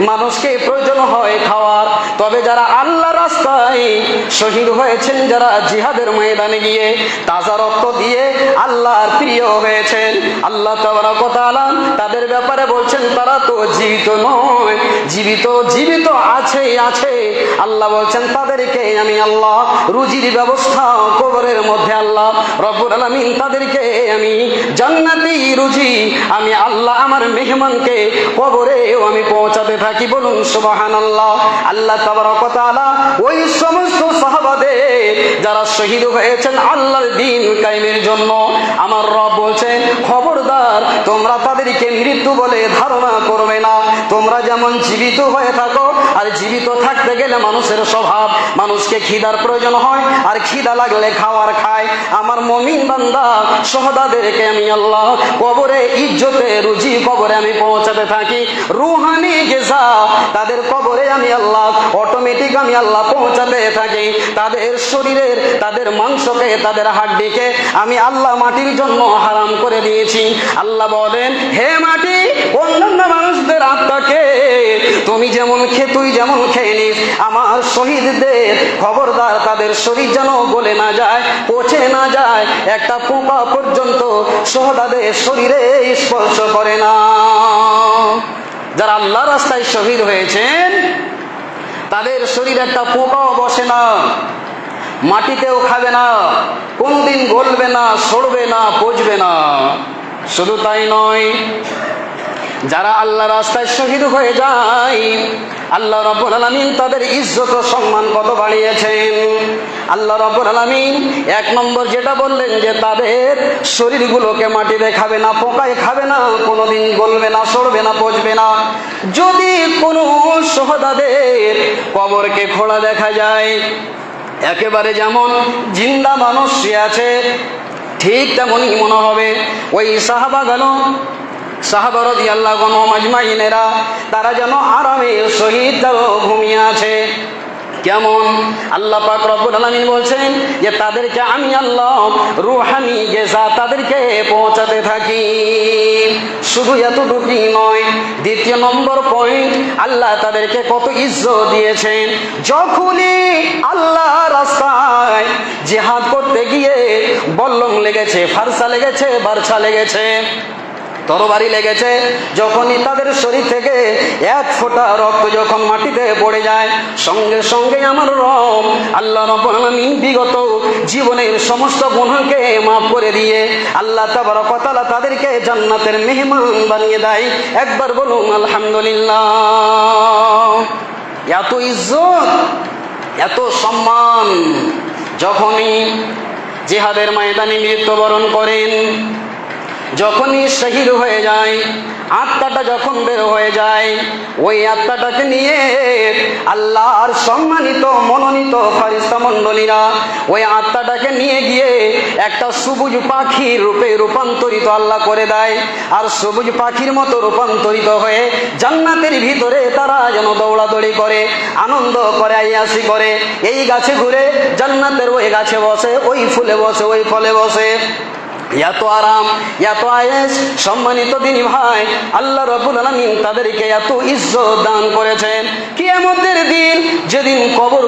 মানুষকে প্রয়োজন হয় খাওয়ার। তবে যারা আল্লাহ রাস্তায় শহীদ হয়েছেন, যারা জিহাদের ময়দানে গিয়ে তাজা রক্ত দিয়ে আল্লাহর প্রিয় হয়েছেন, আল্লাহ আলাম তাদের ব্যাপারে বলছেন, তারা তো জীবিত নয়। জীবিত জীবিত আছে আছে আল্লাহ বলছেন, তাদেরকে আমি আল্লাহ রুজির ব্যবস্থা কবরের মধ্যে আল্লাহ রব্বুল আলামিন তাদেরকে আমি জান্নাতি রুজি, আমি আল্লাহ আমার মেহমানকে কবরেও আমি পৌঁছাতে থাকি। বলুন সুবাহান আল্লাহ আল্লাহ তাবারকতালা ওই সমস্ত সাহাবাদের, যারা শহীদ হয়েছেন আল্লাহর দিন কায়েমের জন্য, আমার রব বলছেন খবরদার তোমরা তাদেরকে মৃত্যু বলে ধারণা করবে না। তোমরা যেমন জীবিত হয়ে থাকো, আর জীবিত থাকতে গেলে মানুষের স্বভাব, মানুষকে খিদার প্রয়োজন হয়, আর খিদা লাগলে খাওয়ার খায়। আমার মমিন বান্দা, সহদাদেরকে আমি আল্লাহ কবরে ইজ্জতে, রুজি কবরে আমি পৌঁছাতে থাকি। রুহানি গেজা, তাদের কবরে আমি আল্লাহ অটোমেটিক আমি আল্লাহ পৌঁছাতে থাকি। তাদের শরীরের, তাদের মাংসকে, তাদের হাড্ডিকে আমি আল্লাহ মাটির জন্য হারাম করে দিয়েছি। আল্লাহ বলেন, হে মাটি, অন্যান্য মানুষদের আত্মাকে তুমি যেমন খে, তুই যেমন খেয়ে নিস, আমার শহীদদের খবরদার তাদের শরীর যেন গলে না যায়, পচে না যায়, একটা পোকা পর্যন্ত সহদাদের শরীরে স্পর্শ করে না। যারা আল্লাহ রাস্তায় শহীদ হয়েছেন, তাদের শরীরে একটা পোকাও বসে না, মাটিতেও খাবে না, কোনদিন গলবে না, সরবে না, পচবে না। শুধু তাই নয়, যারা আল্লাহ রাস্তায় শহীদ হয়ে যায়, আল্লাহ রব্বুল আলামিন তাদের ইজ্জত ও সম্মান কত বাড়িয়েছেন? আল্লাহ রব্বুল আলামিন এক নম্বর যেটা বললেন যে তাদের শরীরগুলোকে মাটিতে খাবে না, পোকায় খাবে না, কোনোদিন গলবে না, সরবে না, পচবে না। যদি কোনো সহদাদের কবরকে খোলা দেখা যায়, একেবারে যেমন জিন্দা মানুষ আছে ঠিক তেমনই মনে হবে। ওই সাহাবা গেল। সাহাবরদি আল্লাহ গণমাজমাইনেরা তারা যেন আরামে শহীদ ঘুমিয়ে আছে। কেমন? আল্লাহ পাক রব্বুল আলামিন বলছেন যে তাদেরকে আমি আল্লাহ রুহানি গেজা তাদেরকে পৌঁছাতে থাকি। শুধু এতটুকুই নয়, দ্বিতীয় নম্বর পয়েন্ট আল্লাহ তাদেরকে কত ইজ্জত দিয়েছেন। যখনই আল্লাহ রাস্তায় জেহাদ করতে গিয়ে বল্লম লেগেছে, ফারসা লেগেছে বারছা লেগেছে তরবারি লেগেছে, যখনই তাদের শরীর থেকে এক ফোঁটা রক্ত যখন মাটিতে পড়ে যায়, সঙ্গে সঙ্গে আমার রব আল্লাহ আলামিন বিগত জীবনের সমস্ত গুনাহকে মাফ করে দিয়ে আল্লাহ তাবারকাতালা তাদেরকে জান্নাতের মেহমান বানিয়ে দেয়। একবার বলুন, আলহামদুলিল্লাহ। এত ইজ্জত, এত সম্মান, যখনই জেহাদের ময়দানে মৃত্যুবরণ করেন যখনই শহীদ হয়ে যায়, আত্মাটা যখন বের হয়ে যায়, ওই আত্মাটাকে নিয়ে আল্লাহর সম্মানিত, মনোনীত ফারিস্তা মণ্ডলীরা ওই আত্মাটাকে নিয়ে গিয়ে একটা সবুজ পাখির রূপে রূপান্তরিত আল্লাহ করে দেয়। আর সবুজ পাখির মতো রূপান্তরিত হয়ে জান্নাতের ভিতরে তারা যেন দৌড়াদৌড়ি করে, আনন্দ করে আইয়াসি করে। এই গাছে ঘুরে জান্নাতের ওই গাছে বসে, ওই ফুলে বসে, ওই ফলে বসে। এত আরাম এত আয়েস সম্মানিত দিনী ভাই, আল্লাহ রবুল আলমিন তাদেরকে এত ইজ্জত দান করেছেন। কিয়ামতের দিন যেদিন কবর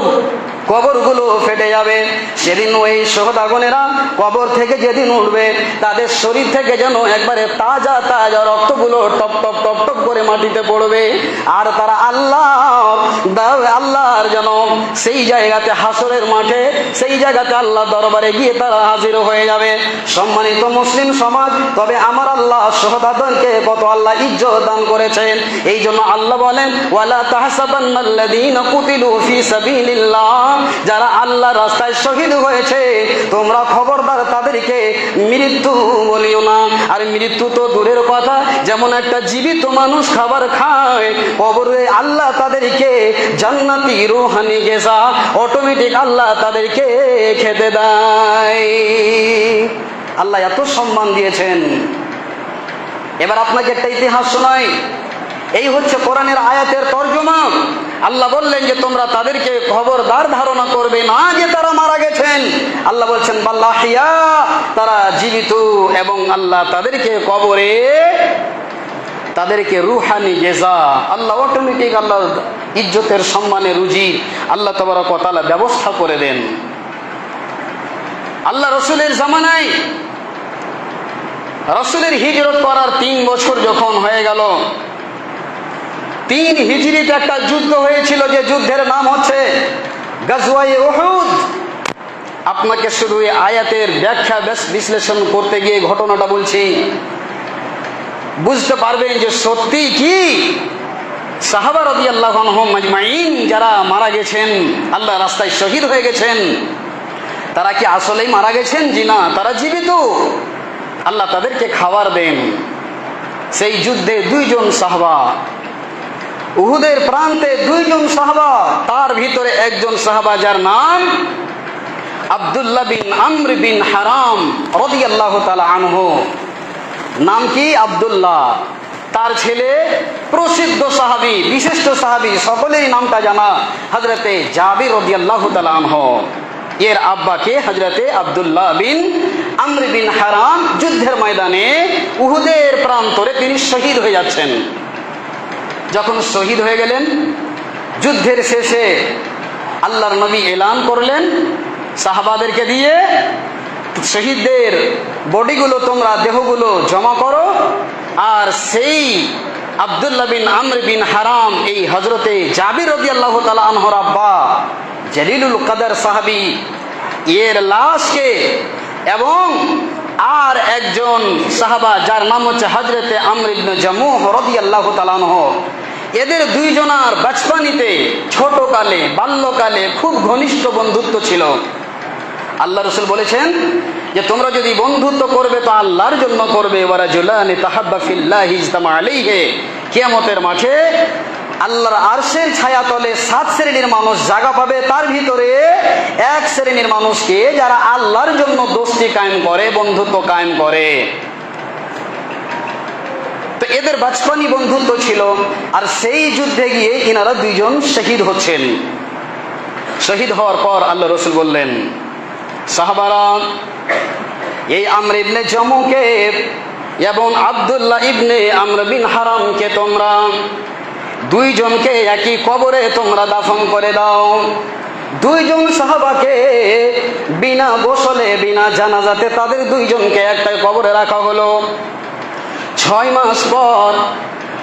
কবরগুলো ফেটে যাবে। সেদিন ওই সোহদাগনেরা কবর থেকে যেদিন উঠবে, তাদের শরীর থেকে যেন একবারে তাজা তাজা রক্তগুলো টপ টপ টপ টপ করে মাটিতে পড়বে। আর তারা আল্লাহ আল্লাহর যেন সেই জায়গাতে হাসরের মাঠে, সেই জায়গাতে আল্লাহ দরবারে গিয়ে তারা হাজির হয়ে যাবে। সম্মানিত মুসলিম সমাজ, তবে আমার আল্লাহ সোহদাদনকে কত আল্লাহ ইজ্জত দান করেছেন। এই জন্য আল্লাহ বলেন, ওয়ালা তাহসাবান্নাল্লাযীনা কুতিলু ফি সাবিলিল্লাহ। যারা আল্লাহ রাস্তায় শহীদ হয়েছে, তোমরা খবরদার তাদেরকে মৃত্যু বলিও না। আর মৃত্যু তো দূরের কথা, যেমন একটা জীবিত মানুষ খাবার খায়, কবরে আল্লাহ তাদেরকে জান্নাতি রুহানি গেসা অটোমেটিক আল্লাহ তাদেরকে খেতে দেয়। আল্লাহ এত সম্মান দিয়েছেন। এবার আপনাকে একটা ইতিহাস শোনাই। এই হচ্ছে কোরআনের আয়াতের আল্লাহ বললেন যে তোমরা তাদেরকে খবরদার ধারণা করবে না যে তারা মারা গেছেন। আল্লাহ বলছেন, বাল্লাহিয়া, তারা জীবিত এবং আল্লাহ তাদেরকে কবরে, তাদেরকে রুহানি গেজা আল্লাহ অটোমেটিক আল্লাহ ইজ্জতের সম্মানে রুজি, আল্লাহ তবরক তালা ব্যবস্থা করে দেন। আল্লাহ রসুলের জামানায় রসুলের হিজরত করার তিন বছর যখন হয়ে গেল তিন হিজরিতে একটা যুদ্ধ হয়েছিল যে যুদ্ধের নাম হচ্ছে গাজওয়াই আপনাকে শুধু আয়াতের ব্যাখ্যা বেশ- বিশ্লেষণ করতে গিয়ে ঘটনাটা বলছি। বুঝতে পারবেন যে সত্যি কি? আল্লাহ যারা মারা গেছেন, আল্লাহ রাস্তায় শহীদ হয়ে গেছেন, তারা কি আসলেই মারা গেছেন? জি না, তারা জীবিত। আল্লাহ তাদেরকে খাবার দেন। সেই যুদ্ধে দুইজন সাহাবা উহুদের প্রান্তে দুইজন সাহাবা, তার ভিতরে একজন সাহাবা যার নাম আব্দুল্লাহ বিন আমর বিন হারাম রদিয়াল্লাহ তালা আনহু। নাম কি? আব্দুল্লাহ। তার ছেলে প্রসিদ্ধ সাহাবি, বিশিষ্ট সাহাবি, সকলেরই নামটা জানা হজরতে জাবির রদিয়াল্লাহ তালা আনহ। এর আব্বাকে হজরতে আব্দুল্লাহ বিন আমর বিন হারাম। যুদ্ধের ময়দানে উহুদের প্রান্তরে তিনি শহীদ হয়ে যাচ্ছেন। যখন শহীদ হয়ে গেলেন, যুদ্ধের শেষে আল্লাহর নবী এলান করলেন, সাহাবাদেরকে দিয়ে, শহীদদের বডিগুলো তোমরা, দেহগুলো জমা করো, আর সেই আবদুল্লাহ বিন আমর বিন হারাম, এই হজরতে জাবির আল্লাহ তালা আনহর আব্বা, জলিলুল কাদার সাহাবি, এর লাশকে এবং আর একজন সাহাবা, যার নাম হচ্ছে হজরতে আমর ইবনে জামু রদি আল্লাহ তালানহ এদের দুইজনার বাচপানিতে ছোটকালে, বাল্যকালে খুব ঘনিষ্ঠ বন্ধুত্ব ছিল। আল্লাহ রসুল বলেছেন যে, তোমরা যদি বন্ধুত্ব করবে তো আল্লাহর জন্য করবে। ওরা জুলানি তাহাব্বা ফিল্লাহি ইজতামা আলাইহি। কিয়ামতের মাঠে আল্লাহর আরশের ছায়া তলে সাত শ্রেণির মানুষ জায়গা পাবে। তার ভিতরে এক শ্রেণির মানুষকে যারা আল্লাহর জন্য দোস্তি কায়েম করে, বন্ধুত্ব কায়েম করে। এদের বাচপানি বন্ধুত্ব ছিল, আর সেই যুদ্ধে গিয়ে ইনারা দুইজন শহীদ হচ্ছেন। শহীদ হওয়ার পর আল্লাহ রসুল বললেন, সাহাবারা, এই আমর ইবনে জমুকে এবং আব্দুল্লাহ ইবনে আমর বিন হারামকে তোমরা দুইজনকে একই কবরে তোমরা দাফন করে দাও। দুইজন সাহাবাকে বিনা গোসলে, বিনা জানাজাতে তাদের দুইজনকে একটা কবরে রাখা হলো। ছয় মাস পর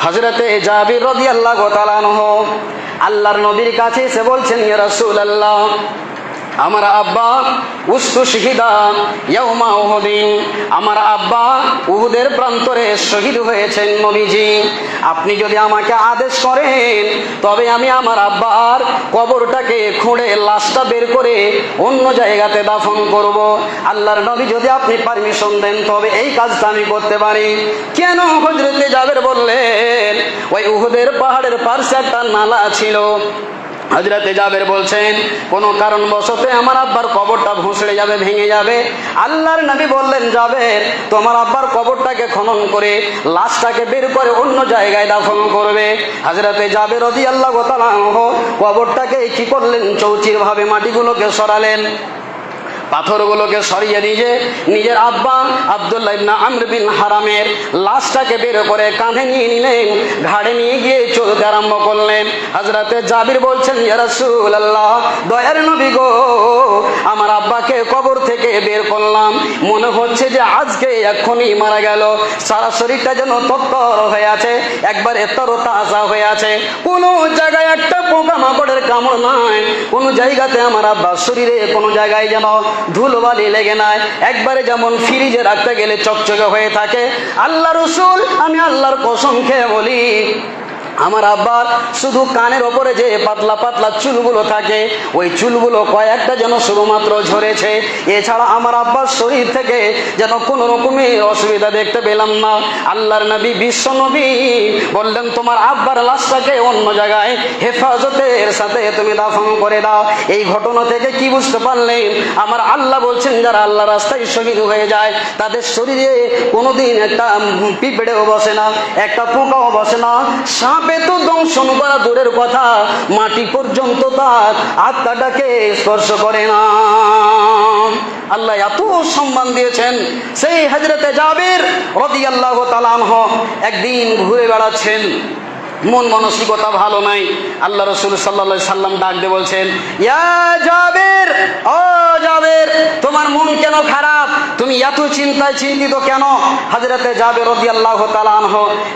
হজরতে জাবির রদি আল্লাহ আল্লাহর নবীর কাছে এসে বলছেন, ইয়া রাসূল আল্লাহ আমার আব্বা উস্তু শহীদা ইয়াউমা উহুদিন। আমার আব্বা উহুদের প্রান্তরে শহীদ হয়েছেন নবীজি। আপনি যদি আমাকে আদেশ করেন, তবে আমি আমার আব্বার কবরটাকে খুঁড়ে লাশটা বের করে অন্য জায়গাতে দাফন করব। আল্লাহর নবী যদি আপনি পারমিশন দেন, তবে এই কাজটা আমি করতে পারি। কেন হজরতে যাবের বললেন, ওই উহুদের পাহাড়ের পার্শ্বে একটা নালা ছিল। হজরতে জাবের বলছেন, কোনো কারণবশতে আমার আব্বার কবরটা ভুসড়ে যাবে, ভেঙে যাবে। আল্লাহর নবী বললেন, জাবের, তোমার আব্বার কবরটাকে খনন করে, লাশটাকে বের করে অন্য জায়গায় দাফন করবে। হজরতে জাবের রদি আল্লাহ কবরটাকে কি করলেন? চৌচির ভাবে মাটিগুলোকে সরালেন। পাথরগুলোকে সরিয়ে দিয়ে নিজের আব্বা আব্দুল্লাহ ইবনা আমর বিন হারামের লাশটাকে বের করে কাঁধে নিয়ে নিলেন, ঘাড়ে নিয়ে গিয়ে চলতে আরম্ভ করলেন। হাজরাতে জাবির বলছেন রাসূলুল্লাহ, দয়ার নবী গো, আমার আব্বাকে কবর থেকে বের করলাম। মনে হচ্ছে যে আজকে এক্ষুনি মারা গেল। সারা শরীরটা যেন তত্তর হয়ে আছে, একবার এতর তাজা হয়ে আছে। কোনো জায়গায় একটা পোকা মাকড়ের কামড় নাই। কোনো জায়গাতে আমার আব্বার শরীরে, কোনো জায়গায় যেন ধুলোবালি লেগে নাই। একবারে যেমন ফ্রিজে রাখতে গেলে চকচকে হয়ে থাকে। আল্লাহ রসুল, আমি আল্লাহর কসম খেয়ে বলি আমার আব্বার শুধু কানের ওপরে যে পাতলা পাতলা চুলগুলো থাকে, ওই চুলগুলো কয়েকটা যেন শুধুমাত্র ঝরেছে। এছাড়া আমার আব্বার শরীর থেকে যেন কোনো রকমের অসুবিধা দেখতে পেলাম না। আল্লাহর নবী, বিশ্ব নবী বললেন, তোমার আব্বার লাশটাকে অন্য জায়গায় হেফাজতের সাথে তুমি দাফন করে দাও। এই ঘটনা থেকে কি বুঝতে পারলেন? আমার আল্লাহ বলছেন, যারা আল্লাহ রাস্তায় শহীদ হয়ে যায়, তাদের শরীরে কোনোদিন একটা পিঁপড়েও বসে না, একটা পোকাও বসে না, সাপ সাপে তো দংশন করা দূরের কথা। মাটি পর্যন্ত তার আত্মাটাকে স্পর্শ করে না। আল্লাহ এত সম্মান দিয়েছেন। সেই হাজরতে যাবের রদি আল্লাহ তালানহ একদিন ঘুরে বেড়াচ্ছেন। মন মানসিকতা ভালো নাই। আল্লাহ রসুল সাল্লা সাল্লাম ডাক দিয়ে বলছেন, ইয়া জাবের ও জাবের, তোমার মন কেন খারাপ? তুমি এত চিন্তায় চিন্তিত কেন? হাজরাতে জাবের রদি আল্লাহ তালানহ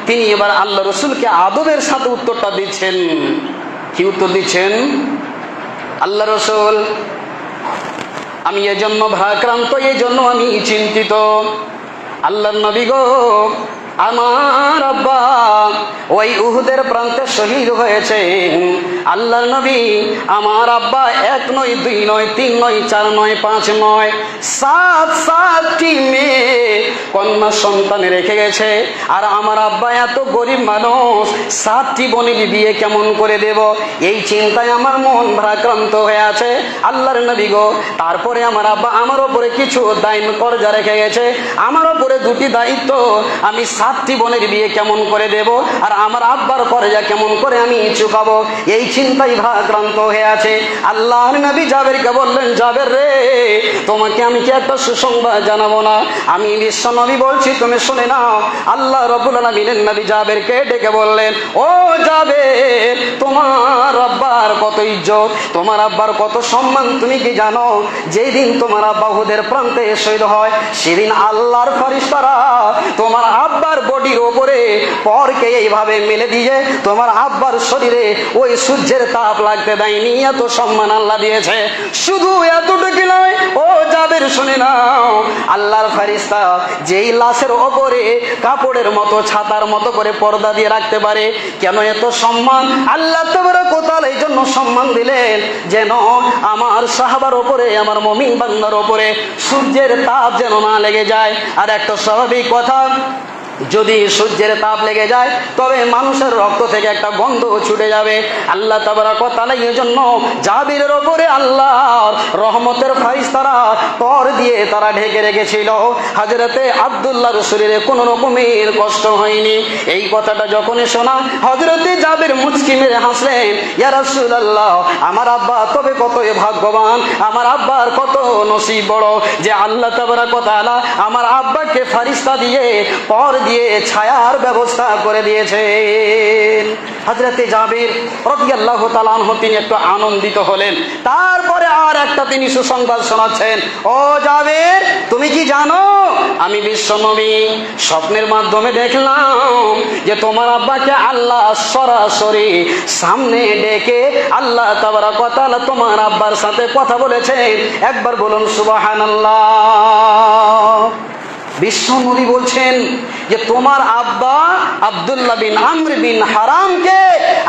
তিনি এবার আল্লাহ রসুলকে আদবের সাথে উত্তরটা দিচ্ছেন। কি উত্তর দিচ্ছেন? আল্লাহ রসুল, আমি এজন্য ভাক্রান্ত এই জন্য আমি চিন্তিত। আল্লাহ নবী গো আমার আব্বা, ওই উহুদের প্রান্তে শহীদ হয়েছে আল্লাহর নবী আমার আব্বা এক নয়, দুই নয়, তিন নয়, চার নয়, পাঁচ নয়, সাত সাতটি মেয়ে কন্যা সন্তান রেখে গেছে। আর আমার আব্বা এত গরিব মানুষ, সাতটি বোনের বিয়ে কেমন করে দেব? এই চিন্তায় আমার মন ভারাক্রান্ত হয়ে আছে। আল্লাহর নবী গো, তারপরে আমার আব্বা আমার ওপরে কিছু দায়ন কর্জা রেখে গেছে, আমার ওপরে দুটি দায়িত্ব আমি সাতটি বোনের বিয়ে কেমন করে দেব? আর আমার আব্বার কর্জা কেমন করে আমি চুকাবো? এই চিন্তাই ভারাক্রান্ত হয়ে আছে। আল্লাহর নবী জাবেরকে বললেন, জাবের রে, তোমাকে আমি কি একটা সুসংবাদ জানাব না? আমি বিশ্ব নবী বলছি, তুমি শুনে নাও। আল্লাহ রবুল আলমিনের নবী জাবেরকে ডেকে বললেন, ও জাবের, তোমার আব্বার কত ইজ্জত, তোমার আব্বার কত সম্মান, তুমি কি জানো? যেদিন তোমার আব্বা হুদের প্রান্তে শহীদ হয়, সেদিন আল্লাহর ফারিস্তারা তোমার আব্বার বডির ওপরে পরকে এইভাবে মেলে দিয়ে তোমার আব্বার শরীরে ওই সূর্যের তাপ লাগতে দেয়নি, এত সম্মান আল্লাহ দিয়েছে। শুধু এতটুকু নয়, ও যাদের শুনে নাও, আল্লাহর ফারিস্তা যেই লাশের ওপরে কাপড়ের মতো, ছাতার মতো করে পর্দা দিয়ে রাখতে পারে, কেন এত সম্মান? আল্লাহ তোমরা কোথাল এই জন্য সম্মান দিলেন, যেন আমার সাহাবার ওপরে, আমার মমিন বান্দার ওপরে সূর্যের তাপ যেন না লেগে যায়। আর একটা স্বাভাবিক কথা যদি সূর্যের তাপ লেগে যায়, তবে মানুষের রক্ত থেকে একটা গন্ধ ছুটে যাবে। আল্লাহ তাবারা কথা এই জন্য জাবিরের ওপরে আল্লাহর রহমতের ফাইস্তারা তর দিয়ে তারা ঢেকে রেখেছিল। হাজরতে আবদুল্লাহর শরীরে কোনো রকমের কষ্ট হয়নি। এই কথাটা যখনই শোনা হজরতে জাবির মুচকি মেরে হাসলেন, ইয়া আল্লাহ আমার আব্বা তবে কত ভাগ্যবান, আমার আব্বার কত নসিব বড় যে আল্লাহ তাবারা কথা আমার আব্বাকে ফারিস্তা দিয়ে পর দিয়ে ছায়ার ব্যবস্থা করে দিয়েছেন। হাজরতে জাবির রদিয়াল্লাহ তালানহ তিনি একটু আনন্দিত হলেন। তারপরে আর একটা তিনি সুসংবাদ শোনাচ্ছেন। ও জাবির, তুমি কি জানো? আমি বিশ্ব নবী স্বপ্নের মাধ্যমে দেখলাম যে তোমার আব্বাকে আল্লাহ সরাসরি সামনে ডেকে আল্লাহ তাবারা কথা তোমার আব্বার সাথে কথা বলেছেন। একবার বলুন সুবাহান বিশ্ব নবী বলছেন যে তোমার আব্বা আব্দুল্লাহ বিন আমর বিন হারামকে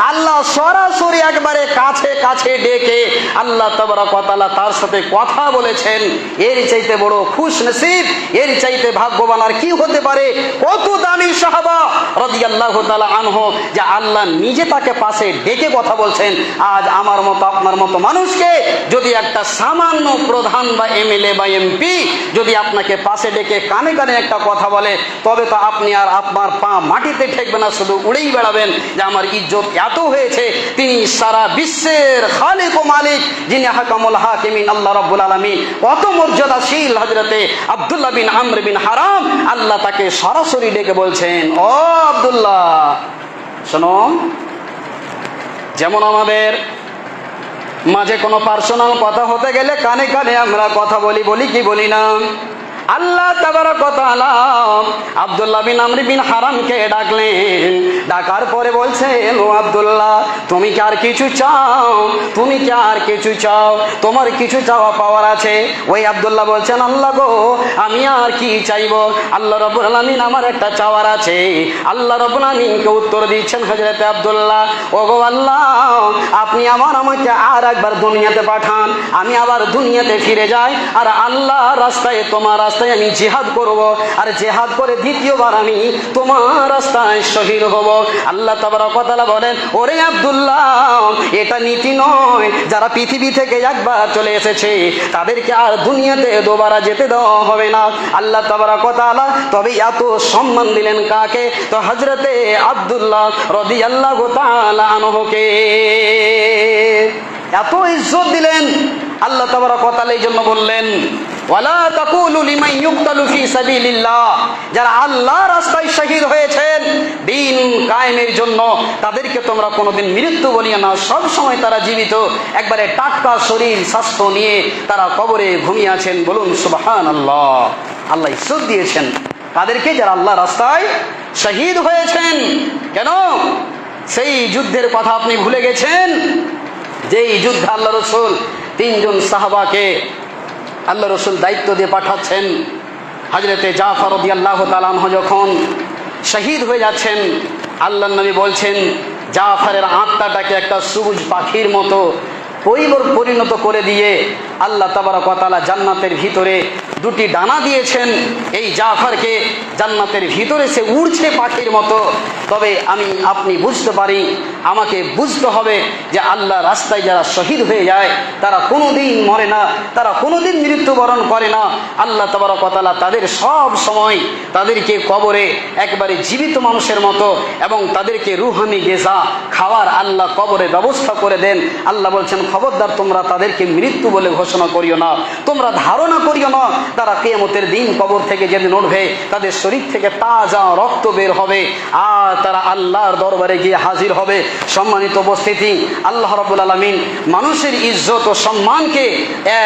আল্লাহ সরাসরি একবারে কাছে কাছে ডেকে আল্লাহ তাবারাকাতালা তার সাথে কথা বলেছেন। এর চাইতে বড় খুশ নসিব এর চাইতে ভাগ্যবান আর কি হতে পারে? কত দামি সাহাবা রাদিয়াল্লাহু তাআলা আনহু, যে আল্লাহ নিজে তাকে পাশে ডেকে কথা বলছেন। আজ আমার মতো, আপনার মতো মানুষকে যদি একটা সামান্য প্রধান বা এমএলএ বা এমপি যদি আপনাকে পাশে ডেকে কানে কানে একটা কথা বলে, তবে তো আপনি আর আপনার পা মাটিতে ঠেকবে না, শুধু উড়েই বেড়াবেন যে আমার ইজ্জত এত হয়েছে। তিনি সারা বিশ্বের খালিক ও মালিক, যিনি হাকামুল হাকিমিন, আল্লাহ রাব্বুল আলামিন। কত মর্যাদাশীল হজরতে আব্দুল্লাহ বিন আমর বিন হারাম, আল্লাহ তাকে সরাসরি ডেকে বলছেন, ও আব্দুল্লাহ, শোনো, যেমন আমাদের মাঝে কোনো পার্সোনাল কথা হতে গেলে কানে কানে আমরা কথা বলি বলি কি বলি না? আল্লাহ আব্দুল্লাহ বিন আমরি বিন হারামকে ডাকলেন। ডাকার পরে বলছেন ও আব্দুল্লাহ, তুমি কি আর কিছু চাও? তুমি কি আর কিছু চাও? তোমার কিছু চাওয়া পাওয়ার আছে? ওই আব্দুল্লাহ বলছেন, আল্লাহ গো, আমি আর কি চাইব? আল্লাহ রব্বুল আলামিন আমার একটা চাওয়ার আছে। আল্লাহ রব্বুল আলামিনকে উত্তর দিচ্ছেন হযরতে আব্দুল্লাহ ও গো আল্লাহ আপনি আমার আমাকে আর একবার দুনিয়াতে পাঠান, আমি আবার দুনিয়াতে ফিরে যাই, আর আল্লাহ রাস্তায়, তোমার রাস্তায় আমি জেহাদ করব, আর জেহাদ করে দ্বিতীয়বার আমি তোমার রাস্তায় শহীদ হব। আল্লাহ তাবারকতালা বলেন, ওরে আব্দুল্লাহ, এটা নীতি নয়। যারা পৃথিবী থেকে একবার চলে এসেছে, তাদেরকে আর দুনিয়াতে দোবারা যেতে দেওয়া হবে না। আল্লাহ তাবারকতালা, তবে এত সম্মান দিলেন কাকে? তো হজরতে আব্দুল্লাহ রদি আল্লাহ আনহকে এত ইজ্জত দিলেন। আল্লাহ তাবারকতালা এই জন্য বললেন, ওয়ালা তাকুলু লিমান ইউকতালু ফি যারা আল্লাহ রাস্তায় শহীদ হয়েছেন, দিন কায়েমের জন্য, তাদেরকে তোমরা কোনোদিন মৃত্যু বলিও না। সব সময় তারা জীবিত। একবারে টাটকা শরীর, স্বাস্থ্য নিয়ে তারা কবরে ঘুমিয়ে আছেন। বলুন সুবহান আল্লাহ আল্লাহ ইজ্জত দিয়েছেন। তাদেরকে যারা আল্লাহ রাস্তায় শহীদ হয়েছেন, কেন? সেই যুদ্ধের কথা আপনি ভুলে গেছেন? যেই যুদ্ধ আল্লাহ রসুল তিনজন সাহাবাকে আল্লাহ রসুল দায়িত্ব দিয়ে পাঠাচ্ছেন হজরতে জাফর রদি আল্লাহ তালাহ যখন শহীদ হয়ে যাচ্ছেন আল্লাহ নবী বলছেন, জাফরের আত্মাটাকে একটা সবুজ পাখির মতো পরিণত করে দিয়ে আল্লাহ তাবারকতালা জান্নাতের ভিতরে দুটি ডানা দিয়েছেন এই জাফরকে জান্নাতের ভিতরে সে উড়ছে পাখির মতো। তবে আমি, আপনি বুঝতে পারি, আমাকে বুঝতে হবে যে আল্লাহ রাস্তায় যারা শহীদ হয়ে যায়, তারা কোনোদিন মরে না, তারা কোনোদিন মৃত্যুবরণ করে না। আল্লাহ তাবারকতালা তাদের সব সময় তাদেরকে কবরে একবারে জীবিত মানুষের মতো এবং তাদেরকে রুহানি গেজা খাওয়ার আল্লাহ কবরে ব্যবস্থা করে দেন। আল্লাহ বলছেন, খবরদার, তোমরা তাদেরকে মৃত্যু বলে ঘোষণা করিও না, তোমরা ধারণা করিও না তারা কেমতের দিন কবর থেকে যেদিন উঠবে, তাদের শরীর থেকে তাজা রক্ত বের হবে আর তারা আল্লাহর দরবারে গিয়ে হাজির হবে। সম্মানিত উপস্থিতি, আল্লাহ রবুল আলমিন মানুষের ইজ্জত ও সম্মানকে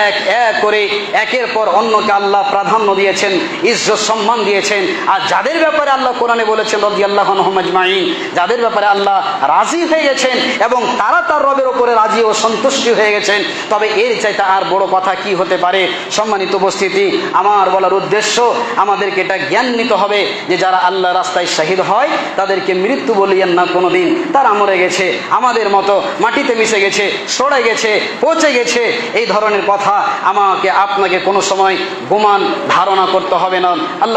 এক এক করে একের পর অন্যকে আল্লাহ প্রাধান্য দিয়েছেন, ইজ্জত সম্মান দিয়েছেন। আর যাদের ব্যাপারে আল্লাহ কোরআনে বলেছেন রদি আল্লাহ মাইন যাদের ব্যাপারে আল্লাহ রাজি হয়ে গেছেন এবং তারা তার রবের ওপরে রাজি ও সন্তুষ্টি হয়ে গেছেন, তবে এর চাইতে আর বড় কথা কি হতে পারে? সম্মানিত উপস্থিতি আমার বলার উদ্দেশ্য আমাদেরকে এটা জ্ঞান নিতে হবে যে যারা আল্লাহ রাস্তায় শাহিদ হয়, তাদেরকে মৃত্যু বলিয়েন না কোনো দিন তারা মরে গেছে, আমাদের মতো মাটিতে মিশে গেছে, সরে গেছে, পচে গেছে, এই ধরনের কথা আমাকে, আপনাকে কোনো সময় গুমান, ধারণা করতে হবে না। আল্লাহ